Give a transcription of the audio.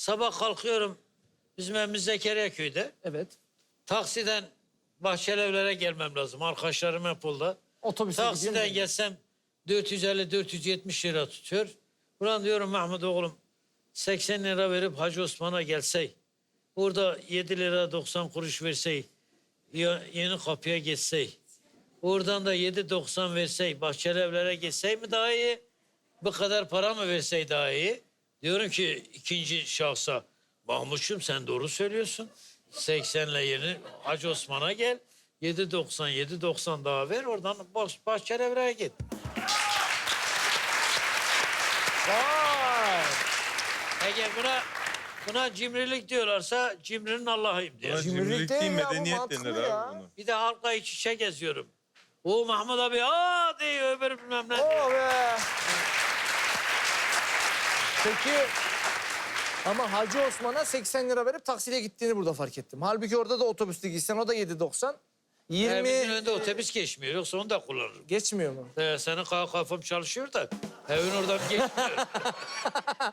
Sabah kalkıyorum. Bizim evimiz Zekeriya köyde. Evet. Taksiden Bahçelievlere gelmem lazım. Arkadaşlarım hep orada. Otobüse Taksiden gelsem 450-470 lira tutuyor. Ulan diyorum Mahmut oğlum 80 lira verip Hacı Osman'a gelsey. Burada 7 lira 90 kuruş versey. Yeni kapıya geçsey. Oradan da 7.90 versey. Bahçelievlere geçsey mi daha iyi? Bu kadar para mı versey daha iyi? Diyorum ki ikinci şahsa. Mahmut'cum sen doğru söylüyorsun. 80 ile yeni Hacı Osman'a gel. 7.90 7.90 daha ver oradan bah Bahçelievre'ye git. Vay. Eğer buna buna cimrilik diyorlarsa cimrinin Allah'ıyım diyor. Buna Cimrilik cimrilik değil değil ya, bu medeniyet mantıklı denir ya. abi bunu. Bir de halkla iç içe geziyorum. O Mahmut abi aa diyor öbür bilmem ne. Oh be. Peki ama Hacı Osman'a 80 lira verip taksiyle gittiğini burada fark ettim. Halbuki orada da otobüste gitsen o da 7.90. 20 Evimizin önünde otobüs geçmiyor yoksa onu da kullanırım. geçmiyor mu? Ee, senin kafam çalışıyor da evin oradan geçmiyor.